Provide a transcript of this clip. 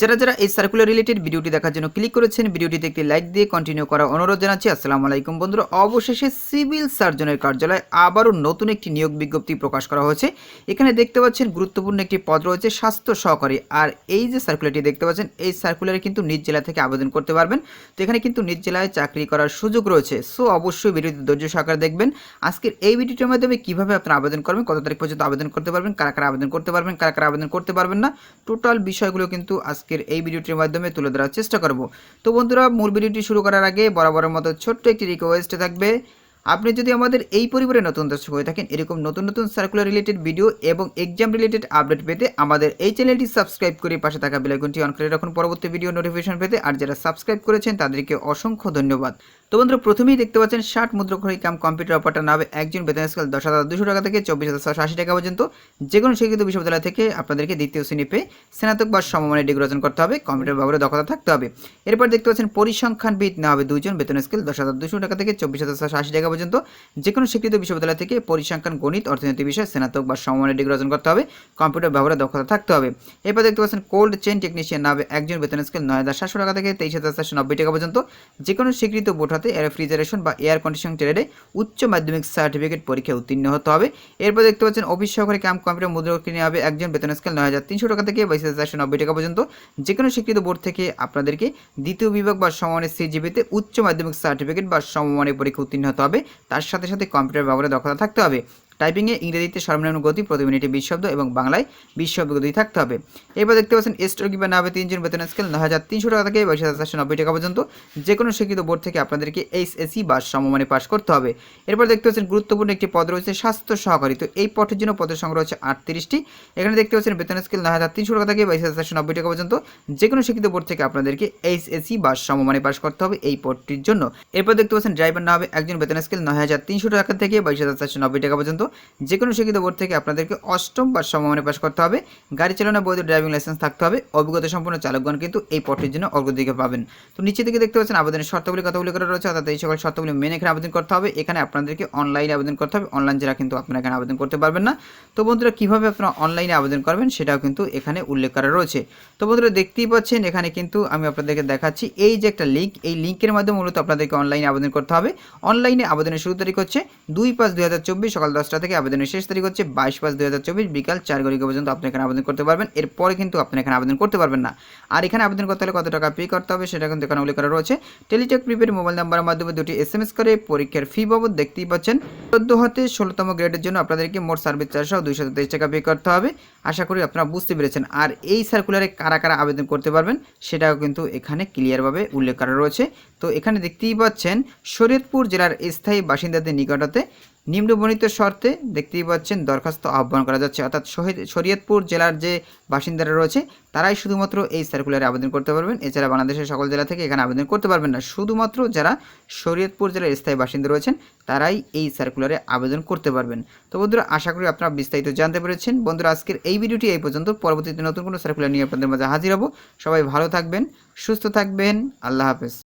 যারা যারা এই সার্কুলার রিলেটেড ভিডিওটি দেখার জন্য ক্লিক করেছেন, ভিডিওটিতে একটি লাইক দিয়ে কন্টিনিউ করার অনুরোধ জানাচ্ছি। আসসালামু আলাইকুম বন্ধুরা। অবশেষে সিভিল সার্জনের কার্যালয়ে আবারও নতুন একটি নিয়োগ বিজ্ঞপ্তি প্রকাশ করা হয়েছে। এখানে দেখতে পাচ্ছেন গুরুত্বপূর্ণ একটি পদ রয়েছে স্বাস্থ্য সহকারী। আর এই যে সার্কুলারটি দেখতে পাচ্ছেন, এই সার্কুলারে কিন্তু নিজ জেলা থেকে আবেদন করতে পারবেন। তো এখানে কিন্তু নিজ জেলায় চাকরি করার সুযোগ রয়েছে। সো অবশ্যই ভিডিওটি ধৈর্য সহকারে দেখবেন। আজকের এই ভিডিওটির মাধ্যমে কীভাবে আপনারা আবেদন করবেন, কত তারিখ পর্যন্ত আবেদন করতে পারবেন, কারা কারা আবেদন করতে পারবেন, কারা কারা আবেদন করতে পারবেন না টোটাল বিষয়গুলো কিন্তু আজকের এই ভিডিওটির মাধ্যমে তুলে ধরার চেষ্টা করব। তো বন্ধুরা, মূল ভিডিওটি শুরু করার আগে বরাবরের মতো ছোট্ট একটি রিকোয়েস্ট থাকবে। আপনি যদি আমাদের এই পরিবারে নতুন দর্শক হয়ে থাকেন, এরকম নতুন নতুন সার্কুলার রিলেটেড ভিডিও এবং এক্সাম রিলেটেড আপডেট পেতে আমাদের এই চ্যানেলটি সাবস্ক্রাইব করে পাশে থাকা বেলাইকনটি অন করে রাখুন। পরবর্তী ভিডিও নোটিফিকেশন পেতে আর যারা সাবস্ক্রাইব করেছেন, তাদেরকে অসংখ্য ধন্যবাদ। তো বন্ধুরা, প্রথমেই দেখতে পাচ্ছেন ষাট মুদ্রক্ষরী কাম কম্পিউটার অপারেটর নামে একজন বেতন স্কেল দশ হাজার দুশো টাকা থেকে চব্বিশ হাজার ছশো আশি টাকা পর্যন্ত। যে কোনো শিক্ষিত বিশ্ববিদ্যালয় থেকে আপনাদেরকে দ্বিতীয় শ্রেণি পেয়ে স্নাতক বা সমমানের ডিগ্রি অর্জন করতে হবে, কম্পিউটার ব্যবহারে দক্ষতা থাকতে হবে। এরপর দেখতে পাচ্ছেন পরিসংখ্যানবিদ না হবে দুজন বেতন স্কেল দশ হাজার দুশো টাকা থেকে চব্বিশ হাজার ছশো আশি টাকা পর্যন্ত। যে কোনো স্বীকৃত বিশ্ববিদ্যালয় থেকে পরিসংখ্যান, গণিত, অর্থনীতি বিষয়ে স্নাতক বা সমমানের ডিগ্রি অর্জন করতে হবে, কম্পিউটার ব্যবহারে দক্ষতা থাকতে হবে। এরপর দেখতে পাচ্ছেন কোল্ড চেন টেকনিশিয়ান নামে একজন বেতন স্কেল নয় হাজার সাতশো টাকা থেকে তেইশ হাজার চারশো নব্বই টাকা পর্যন্ত। যে কোনো স্বীকৃত বোর্ড হাতে রেফ্রিজারেশন বা এয়ার কন্ডিশন ট্রেডে উচ্চ মাধ্যমিক সার্টিফিকেট পরীক্ষায় উত্তীর্ণ হতে হবে। এরপর দেখতে পাচ্ছেন অফিস সহকারী ক্যাম্প কম্পিউটার মুদ্রা কিনে হবে একজন। বেতন স্কেল নয় হাজার তিনশো টাকা থেকে বাইশ হাজার চারশো নব্বই টাকা পর্যন্ত। যে কোনো স্বীকৃত বোর্ড থেকে আপনাদেরকে দ্বিতীয় বিভাগ বা সমমানের সিজিবিতে উচ্চ মাধ্যমিক সার্টিফিকেট বা সমমানের পরীক্ষা উত্তীর্ণ হতে হবে। তার সাথে সাথে কম্পিউটার ব্যবহারে দক্ষতা থাকতে হবে। টাইপিংয়ে ইংরেজিতে সর্বনিম্ন গতি প্রতি মিনিটে বিশ শব্দ এবং বাংলায় বিশ শব্দ গতি থাকতে হবে। এবার দেখতে পাচ্ছেন স্টোর কিপার নামে তিনজন বেতন স্কেল নয় হাজার তিনশো টাকা থেকে বাইশ হাজার চারশো নব্বই টাকা পর্যন্ত। যে কোনো শিক্ষিত বোর্ড থেকে আপনাদেরকে এইচএসি বা সমমানে পাশ করতে হবে। এরপর দেখতে পাচ্ছেন, গুরুত্বপূর্ণ একটি পদ রয়েছে স্বাস্থ্য সহকারী। তো এই পদের জন্য পদের সংগ্রহ হচ্ছে আটত্রিশটি। এখানে দেখতে পাচ্ছেন বেতন স্কেল নয় হাজার তিনশো টাকা থেকে বাইশ হাজার চারশো নব্বই টাকা পর্যন্ত। যে কোনো শিক্ষিত বোর্ড থেকে আপনাদেরকে এইচএসি বা সমমানে পাশ করতে হবে এই পদটির জন্য। এরপর দেখতে পাচ্ছেন ড্রাইভার না হবে একজন বেতন স্কেল নয় হাজার তিনশো টাকা থেকে বাইশ হাজার চারশো নব্বই টাকা পর্যন্ত। যে কোনো শিক্ষিত বোর্ড থেকে আপনাদেরকে অষ্টম বা সমমানে পাশ করতে হবে। গাড়ি চালানো বৈধ ড্রাইভিং লাইসেন্স থাকতে হবে। অভিজ্ঞতা সম্পন্ন চালকগণ কিন্তু এই পদটির জন্য অগ্রাধিকার পাবেন। তো নিচে থেকে দেখতে পাচ্ছেন আবেদনের শর্তাবলী কথাগুলি করা রয়েছে, অর্থাৎ এই সকল শর্তাবলী মেনে এখানে আবেদন করতে হবে। এখানে আপনাদেরকে অনলাইনে আবেদন করতে হবে। অনলাইন যারা কিন্তু আপনারা এখানে আবেদন করতে পারবেন না। তো বন্ধুরা, কীভাবে আপনারা অনলাইনে আবেদন করবেন সেটাও কিন্তু এখানে উল্লেখ করা রয়েছে। তো বন্ধুরা, দেখতেই পাচ্ছেন এখানে কিন্তু আমি আপনাদেরকে দেখাচ্ছি, এই যে একটা লিঙ্ক এই লিঙ্কের মাধ্যমে মূলত আপনাদেরকে অনলাইনে আবেদন করতে হবে। অনলাইনে আবেদনের শুরু তারিখ হচ্ছে দুই পাঁচ দুই সকাল দশটা থেকে আবেদনের শেষ তারিখ হচ্ছে বাইশ পাঁচ দুই হাজার চব্বিশ, বিকাল চার ঘড়িকা পর্যন্ত আপনি এখানে আবেদন করতে পারবেন। এরপরে কিন্তু আপনি এখানে আবেদন করতে পারবেন না। আর এখানে আবেদন করতে হলে কত টাকা পে করতে হবে সেটা কিন্তু এখানে উল্লেখ করা রয়েছে। টেলিটেক প্রিপেড মোবাইল নাম্বারের মাধ্যমে দুটি এস এম এস করে পরীক্ষার ফি বাবদ দেখতেই পাচ্ছেন। চোদ্দ হতে ষোলোতম গ্রেডের জন্য আপনাদেরকে মোট সার্ভিস চারশো দুইশো তেইশ টাকা পে করতে হবে। আশা করি আপনারা বুঝতে পেরেছেন। আর এই সার্কুলারে কারা কারা আবেদন করতে পারবেন সেটাও কিন্তু এখানে ক্লিয়ারভাবে উল্লেখ করা রয়েছে। তো এখানে দেখতেই পাচ্ছেন, শরীয়তপুর জেলার স্থায়ী বাসিন্দাদের নিকটতে নিম্নবর্ণিত শর্তে দেখতেই পাচ্ছেন দরখাস্ত আহ্বান করা যাচ্ছে। অর্থাৎ শহীদ শরীয়তপুর জেলার যে বাসিন্দারা রয়েছে, তারাই শুধুমাত্র এই সার্কুলারে আবেদন করতে পারবেন। এছাড়া বাংলাদেশের সকল জেলা থেকে এখানে আবেদন করতে পারবেন না। শুধুমাত্র যারা শরীয়তপুর জেলার স্থায়ী বাসিন্দা রয়েছেন, তারাই এই সার্কুলারে আবেদন করতে পারবেন। তো বন্ধুরা, আশা করি আপনারা বিস্তারিত জানতে পেরেছেন। বন্ধুরা, আজকের এই ভিডিওটি এই পর্যন্ত। পরবর্তীতে নতুন কোনো সার্কুলার নিয়ে আপনাদের মাঝে হাজির হব। সবাই ভালো থাকবেন, সুস্থ থাকবেন। আল্লাহ হাফেজ।